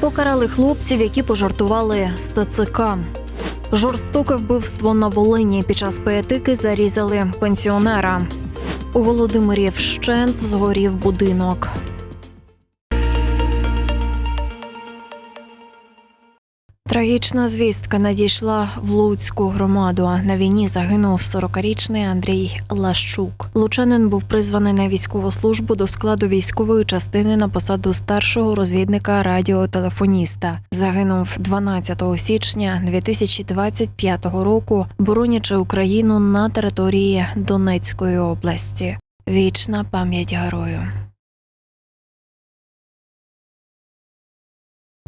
Покарали хлопців, які пожартували з ТЦК. Жорстоке вбивство на Волині під час піатики зарізали пенсіонера. У Володимирі вщент згорів будинок. Трагічна звістка надійшла в Луцьку громаду. На війні загинув 40-річний Андрій Лащук. Лучанин був призваний на військову службу до складу військової частини на посаду старшого розвідника радіотелефоніста. Загинув 12 січня 2025 року, боронячи Україну на території Донецької області. Вічна пам'ять герою.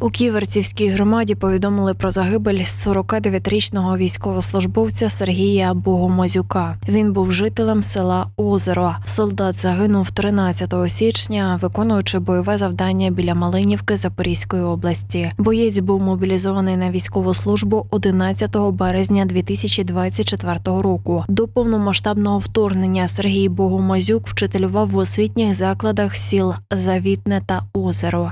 У Ківерцівській громаді повідомили про загибель 49-річного військовослужбовця Сергія Богомазюка. Він був жителем села Озеро. Солдат загинув 13 січня, виконуючи бойове завдання біля Малинівки Запорізької області. Боєць був мобілізований на військову службу 11 березня 2024 року. До повномасштабного вторгнення Сергій Богомазюк вчителював в освітніх закладах сіл Завітне та Озеро.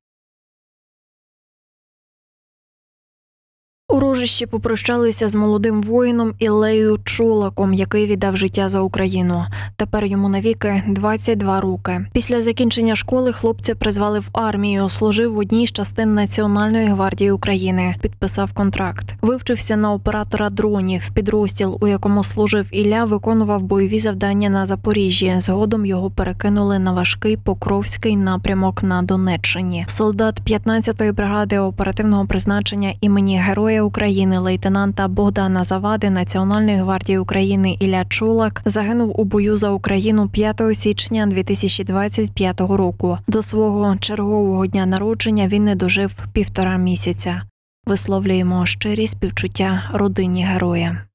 У рожищі попрощалися з молодим воїном Ілею Чолаком, який віддав життя за Україну. Тепер йому навіки 22 роки. Після закінчення школи хлопця призвали в армію. Служив в одній з частин Національної гвардії України. Підписав контракт. Вивчився на оператора дронів. Підрозділ, у якому служив Ілля, виконував бойові завдання на Запоріжжі. Згодом його перекинули на важкий Покровський напрямок на Донеччині. Солдат 15-ї бригади оперативного призначення імені Героя України лейтенанта Богдана Завади Національної гвардії України Ілля Чулак загинув у бою за Україну 5 січня 2025 року. До свого чергового дня народження він не дожив півтора місяця. Висловлюємо щирі співчуття родині героя.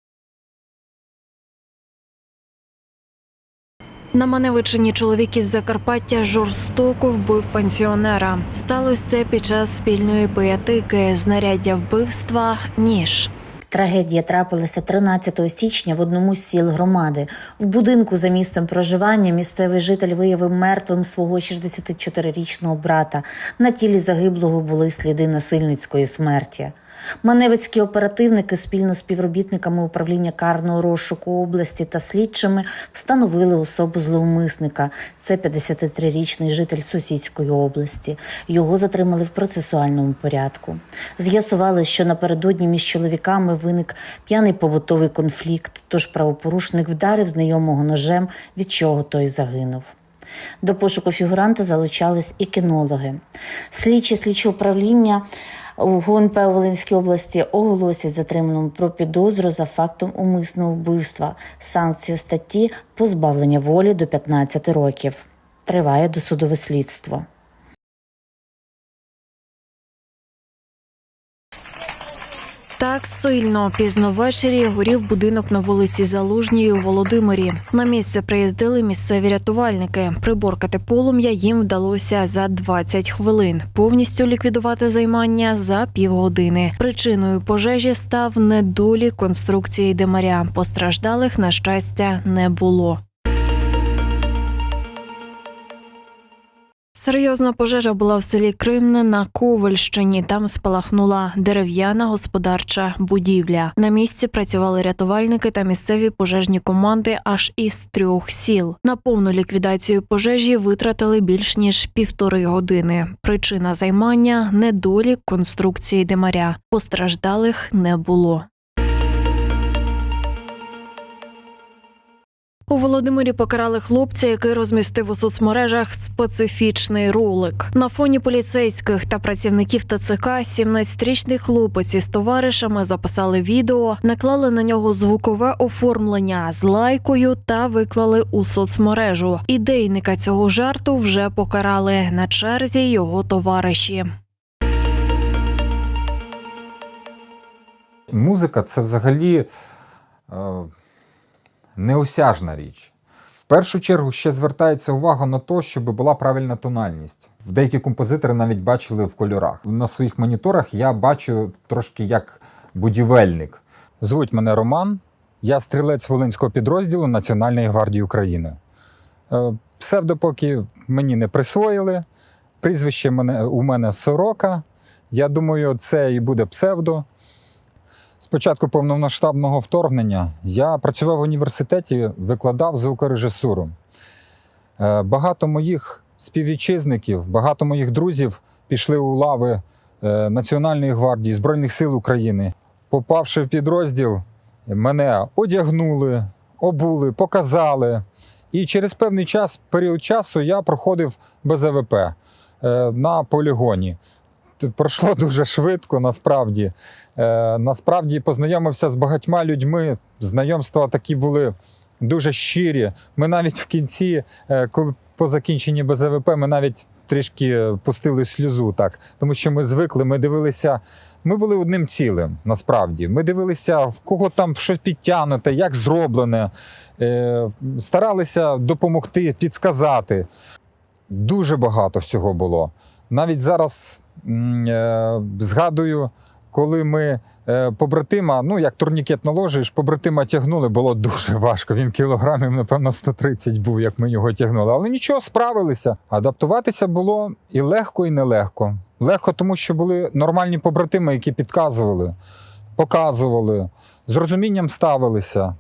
На Маневичині чоловік із Закарпаття жорстоко вбив пенсіонера. Сталося це під час спільної пиятики, знаряддя вбивства ніж. Трагедія трапилася 13 січня в одному з сіл громади. В будинку за місцем проживання місцевий житель виявив мертвим свого 64-річного брата. На тілі загиблого були сліди насильницької смерті. Маневицькі оперативники спільно з співробітниками управління карного розшуку області та слідчими встановили особу зловмисника. Це 53-річний житель сусідської області. Його затримали в процесуальному порядку. З'ясували, що напередодні між чоловіками виник п'яний побутовий конфлікт, тож правопорушник вдарив знайомого ножем, від чого той загинув. До пошуку фігуранта залучались і кінологи. Слідчі слідчі управління ГУНП у Волинській області оголосять затриманому про підозру за фактом умисного вбивства. Санкція статті позбавлення волі до 15 років. Триває досудове слідство. Так сильно пізно ввечері горів будинок на вулиці Залужній у Володимирі. На місце приїздили місцеві рятувальники. Приборкати полум'я їм вдалося за 20 хвилин. Повністю ліквідувати займання за півгодини. Причиною пожежі став недолік конструкції димаря. Постраждалих на щастя не було. Серйозна пожежа була в селі Кримне на Ковальщині. Там спалахнула дерев'яна господарча будівля. На місці працювали рятувальники та місцеві пожежні команди аж із трьох сіл. На повну ліквідацію пожежі витратили більш ніж півтори години. Причина займання недолік конструкції димаря. Постраждалих не було. У Володимирі покарали хлопця, який розмістив у соцмережах специфічний ролик. На фоні поліцейських та працівників ТЦК 17-річний хлопець із товаришами записали відео, наклали на нього звукове оформлення з лайкою та виклали у соцмережу. Ідейника цього жарту вже покарали на черзі його товариші. Музика це взагалі е, неосяжна річ. В першу чергу ще звертається увага на те, щоб була правильна тональність. В деякі композитори навіть бачили в кольорах. На своїх моніторах я бачу трошки як будівельник. Звуть мене Роман, я стрілець Волинського підрозділу Національної гвардії України. Е, Псевдо поки мені не присвоїли. Прізвище мене, у мене Сорока. Я думаю, це і буде псевдо. Спочатку повномасштабного вторгнення я працював в університеті, викладав звукорежисуру. Е, Багато моїх співвітчизників, багато моїх друзів пішли у лави е, Національної гвардії Збройних сил України. Попавши в підрозділ, мене одягнули, обули, показали. І через певний час, період часу я проходив БЗВП е, на полігоні. Пройшло дуже швидко, насправді. Е, насправді познайомився з багатьма людьми. Знайомства такі були дуже щирі. Ми навіть в кінці, е, коли по закінченні БЗВП, ми навіть трішки пустили сльозу, так тому що ми звикли, ми дивилися. Ми були одним цілим, насправді. Ми дивилися, в кого там що підтягнуте, як зроблене, е, старалися допомогти, підсказати. Дуже багато всього було. Навіть зараз згадую, коли ми е, побратима, ну як турнікет наложиш, побратима тягнули, було дуже важко. Він кілограмів, напевно, 130 був, як ми його тягнули. Але нічого, справилися. Адаптуватися було і легко, і нелегко. Легко, тому що були нормальні побратими, які підказували, показували, з розумінням ставилися.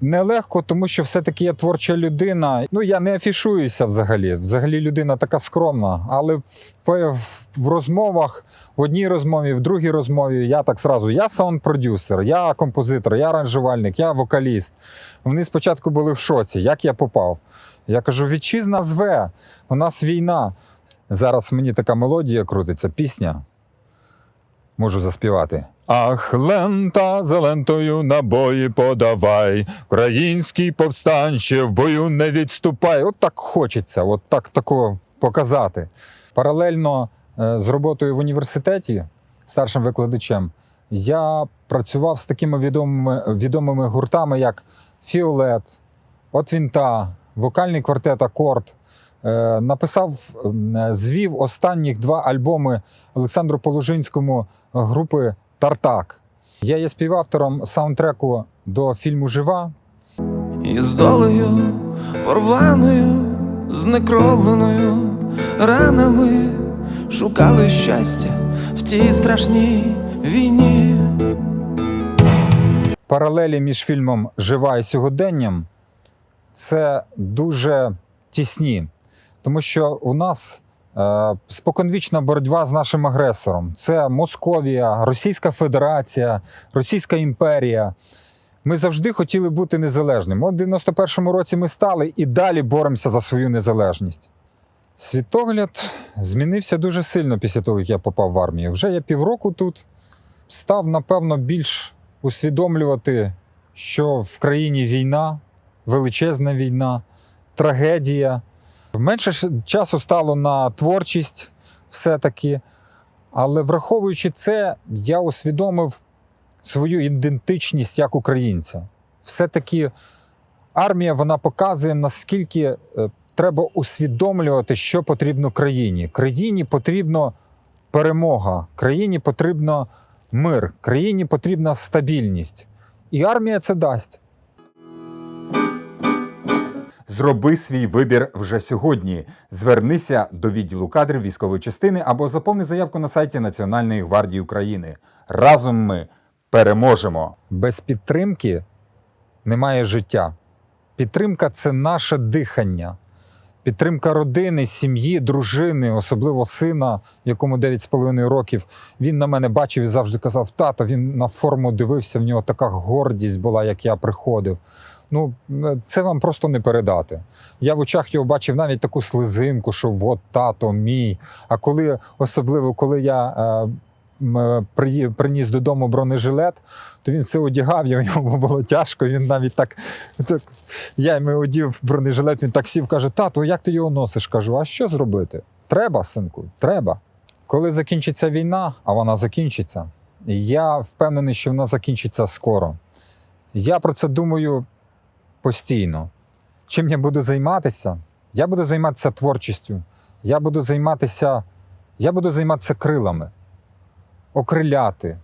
Нелегко, тому що все-таки я творча людина. Ну, я не афішуюся взагалі. Взагалі людина така скромна. Але в розмовах, в одній розмові, в другій розмові, я так зразу: я саунд-продюсер, я композитор, я аранжувальник, я вокаліст. Вони спочатку були в шоці, як я попав. Я кажу: вітчизна зве, у нас війна. Зараз мені така мелодія крутиться, пісня. Можу заспівати. Ах, лента за лентою набої подавай. Український повстанче в бою не відступай. От так хочеться, от так такого показати. Паралельно е, з роботою в університеті старшим викладачем я працював з такими відомими, відомими гуртами, як Фіолет, От Вінта, вокальний квартет Акорд. Е, Написав, е, звів останніх два альбоми Олександру Положинському групи Тартак. Я є співавтором саундтреку до фільму Жива. І з долею порваною, знекровленою ранами шукали щастя в тій страшній війні. Паралелі між фільмом Жива і сьогоденням це дуже тісні, тому що у нас споконвічна боротьба з нашим агресором. Це Московія, Російська Федерація, Російська імперія. Ми завжди хотіли бути незалежними. От в 91-му році ми стали і далі боремося за свою незалежність. Світогляд змінився дуже сильно після того, як я попав в армію. Вже я півроку тут став, напевно, більш усвідомлювати, що в країні війна, величезна війна, трагедія. Менше часу стало на творчість все-таки. Але враховуючи це, я усвідомив свою ідентичність як українця. Все-таки армія вона показує, наскільки е, треба усвідомлювати, що потрібно країні. Країні потрібна перемога, країні потрібно мир, країні потрібна стабільність. І армія це дасть. Зроби свій вибір вже сьогодні. Звернися до відділу кадрів військової частини або заповни заявку на сайті Національної гвардії України. Разом ми переможемо! Без підтримки немає життя. Підтримка це наше дихання. Підтримка родини, сім'ї, дружини, особливо сина, якому 9,5 років. Він на мене бачив і завжди казав: тато, він на форму дивився, в нього така гордість була, як я приходив. Ну, е, це вам просто не передати. Я в очах його бачив навіть таку слезинку, що от тато мій. А коли, особливо, коли я е, е, приніс додому бронежилет, то він це одягав, йому було тяжко. Він навіть так, так я йому одів бронежилет, він так сів, каже: Тато, як ти його носиш? Кажу, а що зробити? Треба, синку, треба. Коли закінчиться війна, а вона закінчиться, я впевнений, що вона закінчиться скоро. Я про це думаю постійно. Чим я буду займатися? Я буду займатися творчістю, я буду займатися, я буду займатися крилами, окриляти,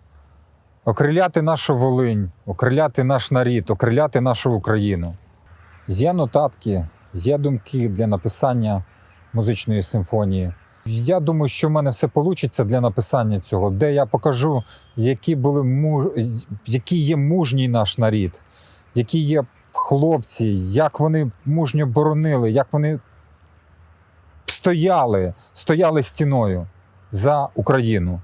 окриляти нашу Волинь, окриляти наш нарід, окриляти нашу Україну. Є нотатки, є думки для написання музичної симфонії. Я думаю, що в мене все вийде для написання цього, де я покажу, які були які є мужній наш нарід, які є хлопці, як вони мужньо боронили, як вони стояли, стояли стіною за Україну.